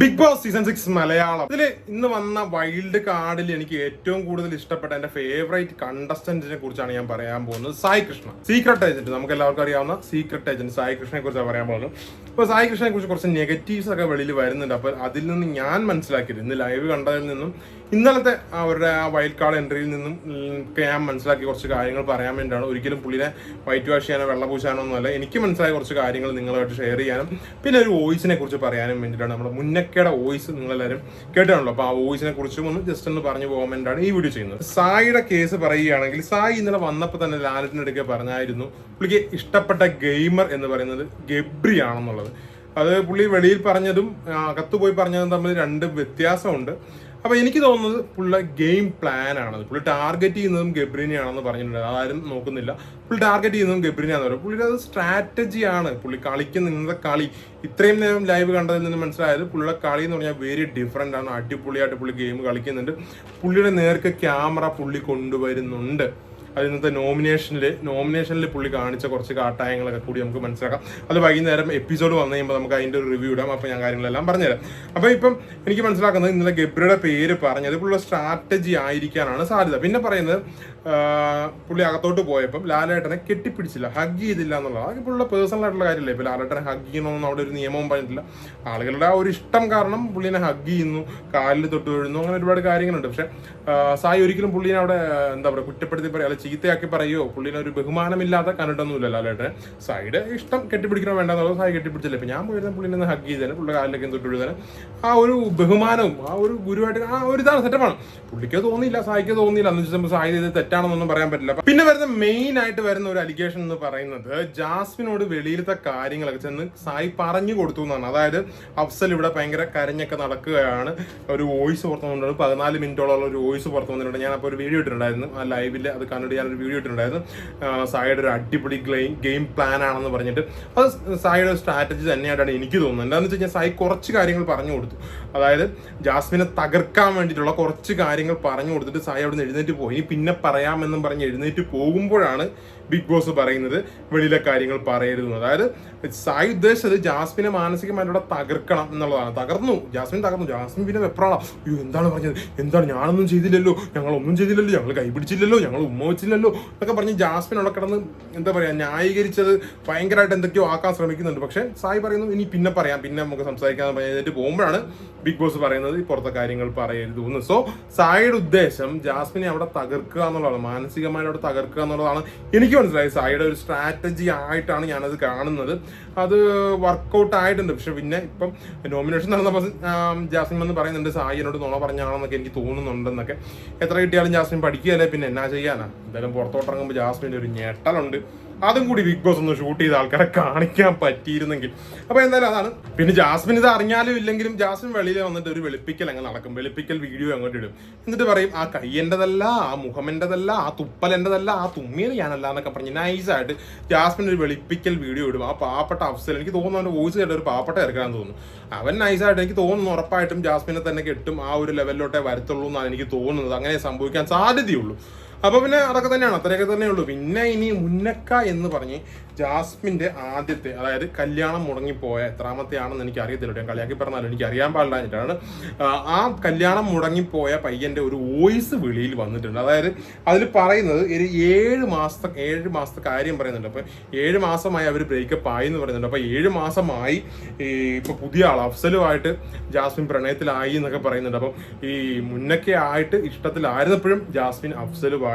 Bigg Boss season six Malayalam. ഇതിൽ ഇന്ന് വന്ന വൈൽഡ് കാർഡിൽ എനിക്ക് ഏറ്റവും കൂടുതൽ ഇഷ്ടപ്പെട്ട എന്റെ ഫേവറേറ്റ് കണ്ടസ്റ്റന്റിനെ കുറിച്ചാണ് ഞാൻ പറയാൻ പോകുന്നത് സായി കൃഷ്ണ. സീക്രട്ട് ഏജന്റ് നമുക്ക് എല്ലാവർക്കും അറിയാവുന്ന സീക്രട്ട് ഏജന്റ് സായി കൃഷ്ണനെ കുറിച്ചാണ് പറയാൻ പോകുന്നത്. അപ്പോൾ സായി കൃഷ്ണനെ കുറിച്ച് കുറച്ച് നെഗറ്റീവ്സ് ഒക്കെ വെളിയിൽ വരുന്നുണ്ട്. അപ്പോൾ അതിൽ നിന്ന് ഞാൻ മനസ്സിലാക്കിയത് ഇന്ന് ലൈവ് കണ്ടതിൽ നിന്നും ഇന്നലത്തെ അവരുടെ ആ വൈൽഡ് കാർഡ് എൻട്രിയിൽ നിന്നും ഒക്കെ ഞാൻ മനസ്സിലാക്കി കുറച്ച് കാര്യങ്ങൾ പറയാൻ വേണ്ടിയാണ്. ഒരിക്കലും പുള്ളിനെ വൈറ്റ് വാഷ് ചെയ്യാനോ വെള്ള പൂശാനോ ഒന്നുമല്ല എനിക്ക് മനസ്സിലായ കുറച്ച് കാര്യങ്ങൾ നിങ്ങളുമായിട്ട് ഷെയർ ചെയ്യാനും പിന്നെ ഒരു വോയിസിനെ കുറിച്ച് പറയാനും വേണ്ടിയിട്ടാണ് നമ്മുടെ മുന്നക്കയുടെ വോയിസ് നിങ്ങളെല്ലാവരും കേട്ടാണല്ലോ അപ്പോൾ ആ വോയിസിനെ കുറിച്ചും ഒന്ന് ജസ്റ്റ് ഒന്ന് പറഞ്ഞു പോകാൻ വേണ്ടിയിട്ടാണ് ഈ വീഡിയോ ചെയ്യുന്നത്. സായിയുടെ കേസ് പറയുകയാണെങ്കിൽ സായി ഇന്നലെ വന്നപ്പോൾ തന്നെ ലാലറ്റിനെടുക്കെ പറഞ്ഞായിരുന്നു പുള്ളിക്ക് ഇഷ്ടപ്പെട്ട ഗെയിമർ എന്ന് പറയുന്നത് ഗബ്രി ആണെന്നുള്ളത് അത് പുള്ളി വെളിയിൽ പറഞ്ഞതും അകത്തുപോയി അകത്ത് പോയി പറഞ്ഞതും തമ്മിൽ രണ്ട് വ്യത്യാസമുണ്ട്. അപ്പോൾ എനിക്ക് തോന്നുന്നത് പുള്ള ഗെയിം പ്ലാൻ ആണ് പുള്ളി ടാർഗറ്റ് ചെയ്യുന്നതും ഗബ്രിനെയാണെന്ന് പറഞ്ഞിട്ടുണ്ട്. അതാരും നോക്കുന്നില്ല. പുള്ളി ടാർഗറ്റ് ചെയ്യുന്നതും ഗബ്രിനെയാണെന്ന് പറയും. പുള്ളിയുടെ അത് സ്ട്രാറ്റജിയാണ്. പുള്ളി കളിക്കുന്ന ഇന്നത്തെ കളി ഇത്രയും നേരം ലൈവ് കണ്ടതിൽ നിന്ന് മനസ്സിലായത് പുള്ളിയുടെ കളി എന്ന് പറഞ്ഞാൽ വെരി ഡിഫറെന്റ് ആണ്. അടിപൊളിയായിട്ട് പുള്ളി ഗെയിം കളിക്കുന്നുണ്ട്. പുള്ളിയുടെ നേർക്ക് ക്യാമറ പുള്ളി കൊണ്ടുവരുന്നുണ്ട്. അത് ഇന്നത്തെ നോമിനേഷനിൽ നോമിനേഷനിൽ പുള്ളി കാണിച്ച കുറച്ച് കാട്ടായങ്ങളൊക്കെ കൂടി നമുക്ക് മനസ്സിലാക്കാം. അത് വൈകുന്നേരം എപ്പിസോഡ് വന്നു കഴിയുമ്പോൾ നമുക്ക് അതിന്റെ ഒരു റിവ്യൂ ഇടാം. അപ്പോൾ ഞാൻ കാര്യങ്ങളെല്ലാം പറഞ്ഞുതരാം. അപ്പോൾ ഇപ്പം എനിക്ക് മനസ്സിലാക്കുന്നത് ഇന്നലെ ഗബ്രിയുടെ പേര് പറഞ്ഞത് പുള്ളിയുടെ സ്ട്രാറ്റജി ആയിരിക്കാനാണ് സാധ്യത. പിന്നെ പറയുന്നത് പുള്ളി അകത്തോട്ട് പോയപ്പം ലാലേട്ടനെ കെട്ടിപ്പിടിച്ചില്ല ഹഗ് ചെയ്തില്ല എന്നുള്ളത് അതൊക്കെ പുള്ളിയുടെ പേഴ്സണൽ ആയിട്ടുള്ള കാര്യമല്ലേ? ഇപ്പോൾ ലാലേട്ടനെ ഹഗ് ചെയ്യണമെന്ന് അവിടെ ഒരു നിയമവും പറഞ്ഞിട്ടില്ല. ആളുകളുടെ ആ ഒരു ഇഷ്ടം കാരണം പുള്ളിനെ ഹഗ് ചെയ്യുന്നു കാലിൽ തൊട്ട് വീഴുന്നു അങ്ങനെ ഒരുപാട് കാര്യങ്ങളുണ്ട്. പക്ഷേ സായി ഒരിക്കലും പുള്ളിനെ അവിടെ എന്താ പറയുക കുറ്റപ്പെടുത്തി അല്ല ചീത്തയാക്കി പറയുകയോ പുള്ളിനെ ഒരു ബഹുമാനമില്ലാതെ കണ്ടിട്ടൊന്നുമില്ല ലാലേട്ടൻ സൈഡ് ഇഷ്ടം കെട്ടിപ്പിടിക്കണോ വേണ്ടെന്നുള്ളത് സൈഡ് കെട്ടിപ്പിടിച്ചില്ല. ഇപ്പം ഞാൻ പോയിരുന്ന പുള്ളിനെ ഒന്ന് ഹഗ് ചെയ്തേനെ പുള്ളിയുടെ കാലിലേക്ക് തൊട്ട് എഴുതാൻ ആ ഒരു ബഹുമാനവും ആ ഒരു ഗുരുവായിട്ട് ആ ഒരു ഇതാണ് സെറ്റപ്പാണ് പുള്ളിക്ക് തോന്നിയില്ല സായിക്ക് തോന്നിയില്ല. എന്ന് വെച്ചാൽ സായി ചെയ്ത് തെറ്റാണെന്നൊന്നും പറയാൻ പറ്റില്ല. പിന്നെ വരുന്ന മെയിൻ ആയിട്ട് വരുന്ന ഒരു അലിഗേഷൻ എന്ന് പറയുന്നത് ജാസ്മിനോട് വെളിയിലത്തെ കാര്യങ്ങളൊക്കെ ചെന്ന് സായി പറഞ്ഞു കൊടുത്തു എന്നാണ്. അതായത് അഫ്സൽ ഇവിടെ ഭയങ്കര കരഞ്ഞൊക്കെ നടക്കുകയാണ്. ഒരു വോയിസ് പുറത്തു വന്നിട്ടുണ്ട്. പതിനാല് മിനിറ്റോളം ഒരു വോയിസ് പുറത്തു വന്നിട്ടുണ്ട്. ഞാൻ അപ്പോൾ ഒരു വീഡിയോ ഇട്ടിട്ടുണ്ടായിരുന്നു. ആ ലൈവിൽ അത് കണ്ടിട്ട് ഞാനൊരു വീഡിയോ ഇട്ടിട്ടുണ്ടായിരുന്നു. സായിയുടെ ഒരു അടിപൊളി ഗെയിം പ്ലാൻ ആണെന്ന് പറഞ്ഞിട്ട്. അത് സായിയുടെ സ്ട്രാറ്റജി തന്നെയായിട്ടാണ് എനിക്ക് തോന്നുന്നത്. എന്താണെന്ന് വെച്ച് കഴിഞ്ഞാൽ സായി കുറച്ച് കാര്യങ്ങൾ പറഞ്ഞു കൊടുത്തു. അതായത് ജാസ്മിനെ തകർക്കാൻ വേണ്ടിയിട്ടുള്ള കുറച്ച് കാര്യങ്ങൾ പറഞ്ഞു കൊടുത്തിട്ട് സായി അവിടെ നിന്ന് എഴുന്നേറ്റ് പോയി. പിന്നെ പറയാമെന്നും പറഞ്ഞ് എഴുന്നേറ്റ് പോകുമ്പോഴാണ് ബിഗ് ബോസ് പറയുന്നത് വെളിയിലെ കാര്യങ്ങൾ പറയരുത് അതായത് സായി ഉദ്ദേശിച്ചത് ജാസ്മിനെ മാനസികമായിട്ട് തകർക്കണം എന്നുള്ളതാണ്. തകർന്നു. ജാസ്മിൻ തകർന്നു. ജാസ്മിൻ പിന്നെ വെപ്രാളാ. അയ്യോ എന്താണ് പറഞ്ഞത്? എന്താണ്? ഞാനൊന്നും ചെയ്തില്ലല്ലോ. ഞങ്ങളൊന്നും ചെയ്തില്ലല്ലോ. ഞങ്ങൾ കൈപിടിച്ചില്ലല്ലോ. ഞങ്ങൾ ഉമ്മ വെച്ചില്ലല്ലോ എന്നൊക്കെ പറഞ്ഞ് ജാസ്മിൻ അവിടെ കിടന്ന് എന്താ പറയാ ന്യായീകരിച്ചത് ഭയങ്കരമായിട്ട് എന്തൊക്കെയോ ആക്കാൻ ശ്രമിക്കുന്നുണ്ട്. പക്ഷെ സായി പറയുന്നു ഇനി പിന്നെ പറയാം പിന്നെ നമുക്ക് സംസാരിക്കാൻ പറഞ്ഞിട്ട് പോകുമ്പോഴാണ് ബിഗ് ബോസ് പറയുന്നത് പുറത്തെ കാര്യങ്ങൾ പറയരുത് എന്ന്. സോ സായിയുടെ ഉദ്ദേശം ജാസ്മിനെ അവിടെ തകർക്കുക എന്നുള്ളതാണ്. മാനസികമായി അവിടെ തകർക്കുക എന്നുള്ളതാണ്. എനിക്ക് മനസ്സിലായി സായിയുടെ ഒരു സ്ട്രാറ്റജി ആയിട്ടാണ് ഞാനത് കാണുന്നത്. അത് വർക്കൗട്ട് ആയിട്ടുണ്ട്. പക്ഷെ പിന്നെ ഇപ്പം നോമിനേഷൻ നടന്നപ്പോൾ ജാസ്മിൻ എന്ന് പറയുന്നുണ്ട് സായി എന്നോട് നുണ പറഞ്ഞാണെന്നൊക്കെ എനിക്ക് തോന്നുന്നുണ്ടെന്നൊക്കെ. എത്ര കിട്ടിയാലും ജാസ്മിൻ പഠിക്കുകയല്ലേ പിന്നെ എന്നാ ചെയ്യാനാ? എന്തായാലും പുറത്തോട്ടിറങ്ങുമ്പോൾ ജാസ്മിന്റെ ഒരു ഞെട്ടലുണ്ട്. അതും കൂടി ബിഗ് ബോസ് ഒന്ന് ഷൂട്ട് ചെയ്ത ആൾക്കാരെ കാണിക്കാൻ പറ്റിയിരുന്നെങ്കിൽ. അപ്പൊ എന്തായാലും അതാണ്. പിന്നെ ജാസ്മിൻ ഇത് അറിഞ്ഞാലും ഇല്ലെങ്കിലും ജാസ്മിൻ വെളിയിൽ വന്നിട്ട് ഒരു വെളുപ്പിക്കൽ അങ്ങ് നടക്കും. വെളുപ്പിക്കൽ വീഡിയോ അങ്ങോട്ട് ഇടും. എന്നിട്ട് പറയും ആ കൈ എന്റേതല്ല ആ മുഖം എന്റേതല്ല ആ തുപ്പൽ എന്റേതല്ല ആ തുമ്മിയത് ഞാനല്ല എന്നൊക്കെ പറഞ്ഞ് നൈസായിട്ട് ജാസ്മിൻ ഒരു വെളുപ്പിക്കൽ വീഡിയോ ഇടും. ആ പാവപ്പെട്ട അഫ്സൽ എനിക്ക് തോന്നുന്നു അവന്റെ വോയിസ് കേട്ട ഒരു പാവപ്പെട്ട ഇറക്കാന്ന് തോന്നുന്നു. അവൻ നൈസായിട്ട് എനിക്ക് തോന്നുന്നു ഉറപ്പായിട്ടും ജാസ്മിനെ തന്നെ കെട്ടും ആ ഒരു ലെവലിലോട്ടേ വരത്തുള്ളൂ എന്നാണ് എനിക്ക് തോന്നുന്നത്. അങ്ങനെ സംഭവിക്കാൻ സാധ്യതയുള്ളൂ. അപ്പൊ പിന്നെ അതൊക്കെ തന്നെയാണ്? അത്രയൊക്കെ തന്നെ ഉള്ളൂ. പിന്നെ ഇനി മുന്നക്ക എന്ന് പറഞ്ഞ് ജാസ്മിന്റെ ആദ്യത്തെ അതായത് കല്യാണം മുടങ്ങിപ്പോയ എത്രാമത്തെ ആണെന്ന് എനിക്ക് അറിയത്തില്ല. ഞാൻ കളിയാക്കി പറഞ്ഞാലും? എനിക്ക് അറിയാൻ പാടില്ലാഞ്ഞിട്ടാണ് ആ, കല്യാണം മുടങ്ങിപ്പോയ പയ്യന്റെ ഒരു വോയിസ് വെളിയിൽ വന്നിട്ടുണ്ട്. അതായത് അതിൽ പറയുന്നത് ഒരു ഏഴ് മാസത്തെ ഏഴ് മാസത്തെ കാര്യം പറയുന്നുണ്ട്. അപ്പൊ ഏഴ് മാസമായി അവർ ബ്രേക്കപ്പ് ആയി എന്ന് പറയുന്നുണ്ട്. അപ്പൊ ഏഴ് മാസമായി ഈ ഇപ്പൊ പുതിയ ആൾ അഫ്സലുമായിട്ട് ജാസ്മിൻ പ്രണയത്തിലായി എന്നൊക്കെ പറയുന്നുണ്ട്. അപ്പം ഈ മുന്നൊക്കെ ആയിട്ട് ഇഷ്ടത്തിലായിരുന്നപ്പോഴും ജാസ്മിൻ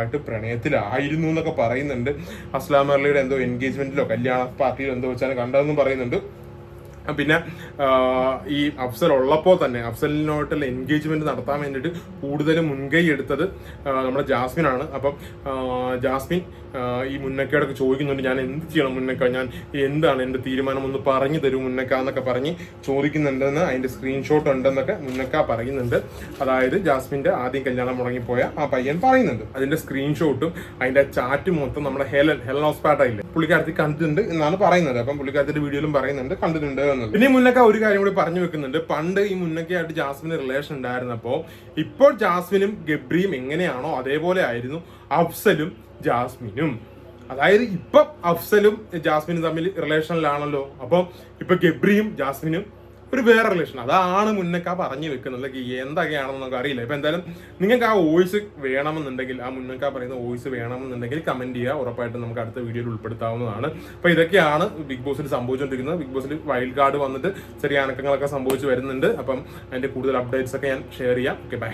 അഫ്സലുമായിട്ട് പ്രണയത്തിലായിരുന്നു എന്നൊക്കെ പറയുന്നുണ്ട്. അസ്ലാം അർലിയുടെ എന്തോ എൻഗേജ്മെന്റിലോ കല്യാണ പാർട്ടിയിലോ എന്തോ വെച്ചാലും കണ്ടതെന്നും പറയുന്നുണ്ട്. പിന്നെ ഈ അഫ്സൽ ഉള്ളപ്പോൾ തന്നെ അഫ്സലിനോട്ടുള്ള എൻഗേജ്മെന്റ് നടത്താൻ വേണ്ടിയിട്ട് കൂടുതൽ മുൻകൈ എടുത്തത് നമ്മുടെ ജാസ്മിൻ ആണ്. അപ്പം ജാസ്മിൻ ഈ മുന്നക്കയോടൊക്കെ ചോദിക്കുന്നുണ്ട് ഞാൻ എന്ത് ചെയ്യണം മുന്നക്ക? ഞാൻ എന്താണ് എന്റെ തീരുമാനം? ഒന്ന് പറഞ്ഞു തരും മുന്നക്ക എന്നൊക്കെ പറഞ്ഞ് ചോദിക്കുന്നുണ്ടെന്ന് അതിന്റെ സ്ക്രീൻഷോട്ട് ഉണ്ടെന്നൊക്കെ മുന്നക്ക പറയുന്നുണ്ട്. അതായത് ജാസ്മിന്റെ ആദ്യം കല്യാണം മുടങ്ങിപ്പോയ ആ പയ്യൻ പറയുന്നുണ്ട്. അതിന്റെ സ്ക്രീൻഷോട്ടും അതിന്റെ ചാറ്റും മൊത്തം നമ്മുടെ ഹെലൻ ഹെലൻ ഹോസ്പാട്ട ഇല്ലേ? പുള്ളിക്കാരത്തി കണ്ടിട്ടുണ്ട് എന്നാണ് പറയുന്നത്. അപ്പം പുള്ളിക്കാരത്തിന്റെ വീഡിയോയിലും പറയുന്നുണ്ട് കണ്ടിട്ടുണ്ട്. എന്നുള്ളത് പിന്നെ മുന്നക്ക ഒരു കാര്യം കൂടി പറഞ്ഞു വെക്കുന്നുണ്ട്. പണ്ട് ഈ മുന്നക്കയായിട്ട് ജാസ്മിന് റിലേഷൻ ഉണ്ടായിരുന്നപ്പോൾ ഇപ്പോൾ ജാസ്മിനും ഗബ്രിയും എങ്ങനെയാണോ അതേപോലെ ആയിരുന്നു അഫ്സലും ജാസ്മിനും. അതായത് ഇപ്പം അഫ്സലും ജാസ്മിനും തമ്മിൽ റിലേഷനിലാണല്ലോ അപ്പം ഇപ്പൊ ഗബ്രിയും ജാസ്മിനും ഒരു വേറെ റിലേഷൻ അതാണ് മുന്നക്ക പറഞ്ഞു വെക്കുന്നത്. എന്തൊക്കെയാണെന്ന് നമുക്ക് അറിയില്ല. ഇപ്പൊ എന്തായാലും നിങ്ങൾക്ക് ആ വോയിസ് വേണമെന്നുണ്ടെങ്കിൽ ആ മുന്നക്ക പറയുന്ന വോയിസ് വേണമെന്നുണ്ടെങ്കിൽ കമന്റ് ചെയ്യുക. ഉറപ്പായിട്ടും നമുക്ക് അടുത്ത വീഡിയോയിൽ ഉൾപ്പെടുത്താവുന്നതാണ്. അപ്പൊ ഇതൊക്കെയാണ് ബിഗ് ബോസിൽ സംഭവിച്ചുകൊണ്ടിരിക്കുന്നത് ബിഗ് ബോസിൽ വൈൽഡ് കാർഡ് വന്നിട്ട് ചെറിയ അനക്കങ്ങളൊക്കെ സംഭവിച്ചു വരുന്നുണ്ട്. അപ്പം അതിന്റെ കൂടുതൽ അപ്ഡേറ്റ്സ് ഒക്കെ ഞാൻ ഷെയർ ചെയ്യാം. Okay bye